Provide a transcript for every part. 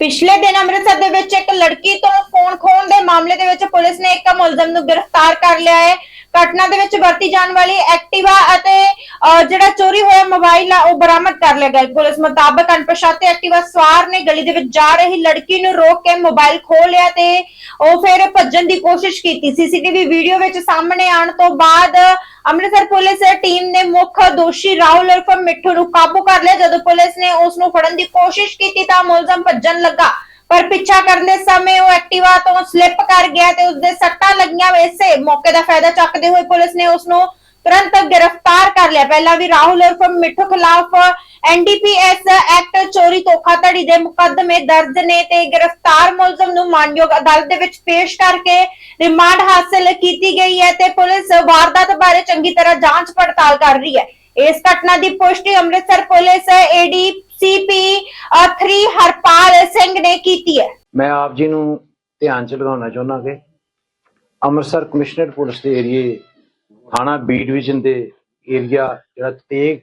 ਪਿਛਲੇ ਦਿਨ ਅੰਮ੍ਰਿਤਸਰ ਦੇ ਵਿੱਚ ਇੱਕ ਲੜਕੀ ਤੋਂ ਫੋਨ ਖੋਹਣ ਦੇ ਮਾਮਲੇ ਦੇ ਵਿੱਚ ਪੁਲਿਸ ਨੇ ਇੱਕ ਮੁਲਜ਼ਮ ਨੂੰ ਗ੍ਰਿਫਤਾਰ ਕਰ ਲਿਆ ਹੈ। ਘਟਨਾ ਦੇ ਵਿੱਚ ਵਰਤੀ ਜਾਣ ਵਾਲੀ ਐਕਟਿਵਾ ਅਤੇ ਜਿਹੜਾ ਚੋਰੀ ਹੋਇਆ ਮੋਬਾਈਲ ਆ, ਉਹ ਬਰਾਮਦ ਕਰ ਲਿਆ ਗਿਆ ਪੁਲਿਸ ਮੁਤਾਬਕ ਅਣਪਛਾਤੇ ਐਕਟਿਵਾ ਸਵਾਰ ਨੇ ਗਲੀ ਦੇ ਵਿੱਚ ਜਾ ਰਹੀ ਲੜਕੀ ਨੂੰ ਰੋਕ ਕੇ ਮੋਬਾਈਲ ਖੋਹ ਲਿਆ ਤੇ ਉਹ ਫਿਰ ਭੱਜਣ ਦੀ ਕੋਸ਼ਿਸ਼ ਕੀਤੀ। ਸੀਸੀਟੀਵੀ ਵੀਡੀਓ ਵਿੱਚ ਸਾਹਮਣੇ ਆਉਣ ਤੋਂ ਬਾਅਦ ਅੰਮ੍ਰਿਤਸਰ ਪੁਲਿਸ ਟੀਮ ਨੇ ਮੁੱਖ ਦੋਸ਼ੀ ਰਾਹੁਲ ਉਰਫ ਮਿੱਠੂ ਨੂੰ ਕਾਬੂ ਕਰ ਲਿਆ। ਜਦੋਂ ਪੁਲਿਸ ਨੇ ਉਸ ਨੂੰ ਫੜਨ ਦੀ ਕੋਸ਼ਿਸ਼ ਕੀਤੀ ਤਾਂ ਮੁਲਜ਼ਮ ਭੱਜਣ ਲੱਗਾ। ਪਰ ਪਿੱਛਾ ਕਰਨ ਦੇ ਸਮੇਂ ਉਹ ਐਕਟਿਵਾ ਤੋਂ ਸਲਿੱਪ ਕਰ ਗਿਆ ਤੇ ਉਸ ਦੇ ਸੱਟਾਂ ਲੱਗੀਆਂ। ਇਸੇ ਮੌਕੇ ਦਾ ਫਾਇਦਾ ਚੱਕਦੇ ਹੋਏ ਪੁਲਿਸ ਨੇ ਉਸ ਨੂੰ ਤੁਰੰਤ ਗ੍ਰਿਫਤਾਰ ਕਰ ਲਿਆ। ਪਹਿਲਾਂ ਵੀ ਰਾਹੁਲ ਉਰਫ ਮਿੱਠੂ ਖਿਲਾਫ ਐਨਡੀਪੀਐਸ ਐਕਟ ਚੋਰੀ ਧੋਖਾਧੜੀ ਦੇ ਮੁਕੱਦਮੇ ਦਰਜ ਨੇ ਤੇ ਗ੍ਰਿਫਤਾਰ ਮੁਲਜ਼ਮ ਨੂੰ ਮਾਨਯੋਗ ਅਦਾਲਤ ਦੇ ਵਿੱਚ ਪੇਸ਼ ਕਰਕੇ ਰਿਮਾਂਡ ਹਾਸਲ ਕੀਤੀ ਗਈ ਹੈ ਤੇ ਪੁਲਿਸ ਵਾਰਦਾਤ ਬਾਰੇ ਚੰਗੀ ਤਰ੍ਹਾਂ ਜਾਂਚ ਪੜਤਾਲ ਕਰ ਰਹੀ ਹੈ। ਇਸ ਘਟਨਾ ਦੀ ਪੁਸ਼ਟੀ ਅੰਮ੍ਰਿਤਸਰ ਪੁਲਿਸ ਏਡੀਸੀਪੀ 3 ਹਰਪਾਲ ਸਿੰਘ ਨੇ ਕੀਤੀ ਹੈ। ਮੈਂ ਆਪ ਜੀ ਨੂੰ ਧਿਆਨ ਚ ਲਗਾਉਣਾ ਚਾਹੁੰਦਾ ਕਿ ਅੰਮ੍ਰਿਤਸਰ ਕਮਿਸ਼ਨਰੇਟ ਪੁਲਿਸ ਦੇ ਏਰੀਏ, ਥਾਣਾ ਬੀ ਡਿਵੀਜ਼ਨ ਦੇ ਏਰੀਆ ਜਿਹੜਾ ਤੇਗ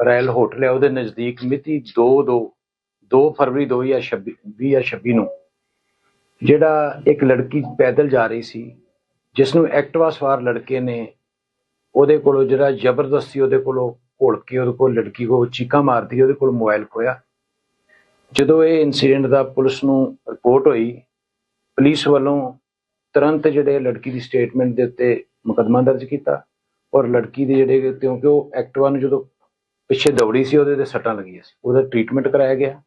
ਰਾਇਲ ਹੋਟਲ ਹੈ, ਉਹਦੇ ਨਜ਼ਦੀਕ ਮਿਤੀ 2 2 2 ਫਰਵਰੀ 2026 2026 ਨੂੰ ਜਿਹੜਾ ਇੱਕ ਲੜਕੀ ਪੈਦਲ ਜਾ ਰਹੀ ਸੀ, ਜਿਸ ਨੂੰ ਐਕਟਿਵਾ ਸਵਾਰ ਲੜਕੇ ਨੇ ਉਹਦੇ ਕੋਲੋਂ ਜਿਹੜਾ ਜ਼ਬਰਦਸਤੀ ਉਹਦੇ ਕੋਲੋਂ ਘੋਲ ਕੇ ਉਹਦੇ ਕੋਲ ਲੜਕੀ ਕੋ ਚੀਕਾਂ ਮਾਰਦੀ, ਉਹਦੇ ਕੋਲ ਮੋਬਾਈਲ ਖੋਇਆ ਜਦੋਂ ਇਹ ਇਨਸੀਡੈਂਟ ਦਾ ਪੁਲਿਸ ਨੂੰ ਰਿਪੋਰਟ ਹੋਈ, ਪੁਲਿਸ ਵੱਲੋਂ ਤੁਰੰਤ ਜਿਹੜੇ ਲੜਕੀ ਦੀ ਸਟੇਟਮੈਂਟ ਦੇ ਉੱਤੇ ਮੁਕੱਦਮਾ ਦਰਜ ਕੀਤਾ ਔਰ ਲੜਕੀ ਦੇ ਜਿਹੜੇ ਕਿਉਂਕਿ ਉਹ ਐਕਟਿਵਾ ਨੂੰ ਜਦੋਂ ਪਿੱਛੇ ਦੌੜੀ ਸੀ, ਉਹਦੇ ਤੇ ਸੱਟਾਂ ਲੱਗੀਆਂ ਸੀ। ਉਹਦਾ ਟ੍ਰੀਟਮੈਂਟ ਕਰਾਇਆ ਗਿਆ।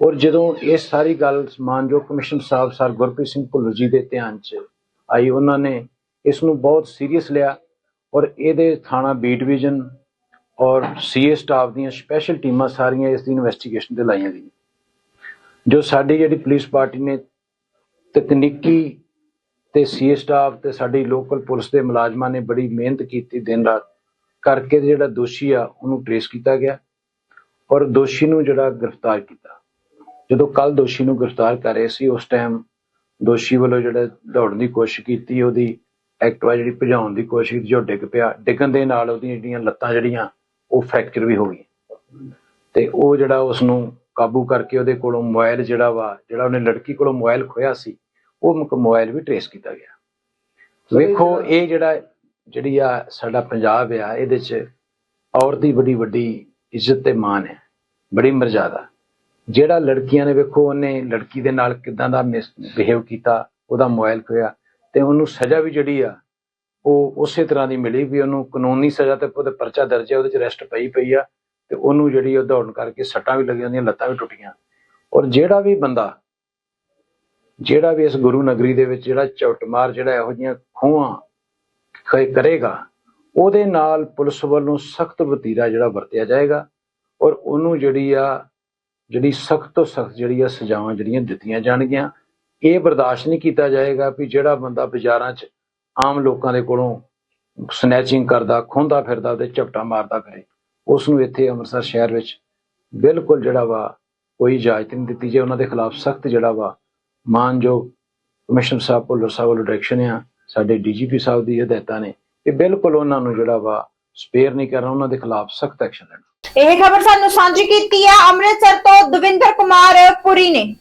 ਔਰ ਜਦੋਂ ਇਹ ਸਾਰੀ ਗੱਲ ਮਾਨਯੋਗ ਕਮਿਸ਼ਨ ਸਾਹਿਬ ਸਰ ਗੁਰਪ੍ਰੀਤ ਸਿੰਘ ਭੁੱਲਰ ਜੀ ਦੇ ਧਿਆਨ 'ਚ ਆਈ, ਉਹਨਾਂ ਨੇ ਇਸ ਨੂੰ ਬਹੁਤ ਸੀਰੀਅਸ ਲਿਆ ਔਰ ਇਹਦੇ ਥਾਣਾ ਬੀ ਡਿਵੀਜ਼ਨ ਔਰ ਸੀਏ ਸਟਾਫ ਦੀਆਂ ਸਪੈਸ਼ਲ ਟੀਮਾਂ ਸਾਰੀਆਂ ਇਸ ਦੀ ਇਨਵੈਸਟੀਗੇਸ਼ਨ ਤੇ ਲਾਈਆਂ ਗਈਆਂ। ਜੋ ਸਾਡੀ ਜਿਹੜੀ ਪੁਲਿਸ ਪਾਰਟੀ ਨੇ ਤਕਨੀਕੀ ਤੇ ਸੀਏ ਸਟਾਫ ਤੇ ਸਾਡੀ ਲੋਕਲ ਪੁਲਿਸ ਦੇ ਮੁਲਾਜ਼ਮਾਂ ਨੇ ਬੜੀ ਮਿਹਨਤ ਕੀਤੀ ਦਿਨ ਰਾਤ। ਕਰਕੇ ਜਿਹੜਾ ਦੋਸ਼ੀ ਆ ਉਹਨੂੰ ਟ੍ਰੇਸ ਕੀਤਾ ਗਿਆ ਔਰ ਦੋਸ਼ੀ ਨੂੰ ਜਿਹੜਾ ਗ੍ਰਿਫਤਾਰ ਕੀਤਾ। ਜਦੋਂ ਕੱਲ ਦੋਸ਼ੀ ਨੂੰ ਗ੍ਰਿਫਤਾਰ ਕਰ ਰਹੇ ਸੀ ਉਸ ਟਾਈਮ ਦੋਸ਼ੀ ਵੱਲੋਂ ਜਿਹੜਾ ਦੌੜਨ ਦੀ ਕੋਸ਼ਿਸ਼ ਕੀਤੀ ਉਹਦੀ ਐਕਟਿਵਾ ਜਿਹੜੀ ਭਜਾਉਣ ਦੀ ਕੋਸ਼ਿਸ਼ ਕੀਤੀ ਜੋ ਡਿੱਗ ਪਿਆ ਡਿੱਗਣ ਦੇ ਨਾਲ ਉਹਦੀਆਂ ਜਿਹੜੀਆਂ ਲੱਤਾਂ ਜਿਹੜੀਆਂ ਉਹ ਫ੍ਰੈਕਚਰ ਵੀ ਹੋ ਗਈਆਂ। ਤੇ ਉਹ ਜਿਹੜਾ ਉਸ ਨੂੰ ਕਾਬੂ ਕਰਕੇ ਉਹਦੇ ਕੋਲੋਂ ਮੋਬਾਈਲ ਜਿਹੜਾ ਵਾ ਜਿਹੜਾ ਉਹਨੇ ਲੜਕੀ ਕੋਲੋਂ ਮੋਬਾਈਲ ਖੋਇਆ ਸੀ ਉਹ ਮੋਬਾਈਲ ਵੀ ਟ੍ਰੇਸ ਕੀਤਾ ਗਿਆ। ਵੇਖੋ ਇਹ ਜਿਹੜਾ ਜਿਹੜੀ ਆ ਸਾਡਾ ਪੰਜਾਬ ਆ, ਇਹਦੇ ਚ ਔਰਤ ਦੀ ਬੜੀ ਵੱਡੀ ਇੱਜ਼ਤ ਤੇ ਮਾਨ ਹੈ, ਬੜੀ ਮਰਜ਼ਾਦਾ ਜਿਹੜਾ ਲੜਕੀਆਂ ਨੇ ਵੇਖੋ, ਉਹਨੇ ਲੜਕੀ ਦੇ ਨਾਲ ਕਿਦਾਂ ਦਾ ਬਿਹੇਵ ਕੀਤਾ, ਉਹਦਾ ਮੋਬਾਈਲ ਖੋਇਆ ਤੇ ਉਹਨੂੰ ਸਜ਼ਾ ਵੀ ਜਿਹੜੀ ਆ, ਉਹ ਉਸੇ ਤਰ੍ਹਾਂ ਦੀ ਮਿਲੀ ਵੀ ਉਹਨੂੰ ਕਾਨੂੰਨੀ ਸਜ਼ਾ ਤੇ ਉਹਦੇ ਪਰਚਾ ਦਰਜ ਹੈ, ਉਹਦੇ ਚ ਅਰੈਸਟ ਪਈ ਪਈ ਆ ਤੇ ਉਹਨੂੰ ਜਿਹੜੀ ਉਹ ਦੌੜਨ ਕਰਕੇ ਸੱਟਾਂ ਵੀ ਲੱਗੀਆਂ ਉਹਦੀਆਂ, ਲੱਤਾਂ ਵੀ ਟੁੱਟੀਆਂ। ਔਰ ਜਿਹੜਾ ਵੀ ਬੰਦਾ, ਜਿਹੜਾ ਵੀ ਇਸ ਗੁਰੂ ਨਗਰੀ ਦੇ ਵਿੱਚ ਜਿਹੜਾ ਚੌਟਮਾਰ ਜਿਹੜਾ ਇਹੋ ਜਿਹੀਆਂ ਖੋਹਾਂ ਕਰੇਗਾ। ਉਹਦੇ ਨਾਲ ਪੁਲਿਸ ਵੱਲੋਂ ਸਖਤ ਵਤੀਰਾ ਜਿਹੜਾ ਵਰਤਿਆ ਜਾਏਗਾ ਔਰ ਉਹਨੂੰ ਜਿਹੜੀ ਆ, ਜਿਹੜੀ ਸਖਤ ਤੋਂ ਸਖਤ ਜਿਹੜੀ ਆ ਸਜ਼ਾਵਾਂ ਜਿਹੜੀਆਂ ਦਿੱਤੀਆਂ ਜਾਣਗੀਆਂ, ਇਹ ਬਰਦਾਸ਼ਤ ਨਹੀਂ ਕੀਤਾ ਜਾਏਗਾ ਵੀ ਜਿਹੜਾ ਬੰਦਾ ਬਾਜ਼ਾਰਾਂ 'ਚ ਆਮ ਲੋਕਾਂ ਦੇ ਕੋਲੋਂ ਸਨੈਚਿੰਗ ਕਰਦਾ, ਖੋਂਦਾ ਫਿਰਦਾ ਤੇ ਝਪਟਾ ਮਾਰਦਾ ਫਿਰੇ ਉਸ ਨੂੰ ਇੱਥੇ ਅੰਮ੍ਰਿਤਸਰ ਸ਼ਹਿਰ ਵਿੱਚ ਬਿਲਕੁਲ ਜਿਹੜਾ ਵਾ ਕੋਈ ਇਜਾਜ਼ਤ ਨਹੀਂ ਦਿੱਤੀ ਜੇ ਉਹਨਾਂ ਦੇ ਖਿਲਾਫ ਸਖਤ ਜਿਹੜਾ ਵਾ ਮਾਨਯੋਗ ਕਮਿਸ਼ਨਰ ਸਾਹਿਬ ਭੁੱਲਰ ਸਾਹਿਬ ਵੱਲੋਂ ਡਾਇਰੈਕਸ਼ਨ ਆ। ਸਾਡੇ ਡੀਜੀਪੀ ਸਾਹਿਬ ਦੀ ਹਦਾਇਤਾਂ ਨੇ ਕਿ ਬਿਲਕੁਲ ਉਹਨਾਂ ਨੂੰ ਜਿਹੜਾ ਵਾ ਸਪੇਅਰ ਨਹੀਂ ਕਰਨਾ, ਉਹਨਾਂ ਦੇ ਖਿਲਾਫ ਸਖਤ ਐਕਸ਼ਨ ਲੈਣਾ। ਇਹ ਖਬਰ ਸਾਨੂੰ ਸਾਂਝੀ ਕੀਤੀ ਹੈ ਅੰਮ੍ਰਿਤਸਰ ਤੋਂ ਦਵਿੰਦਰ ਕੁਮਾਰ ਪੁਰੀ ਨੇ।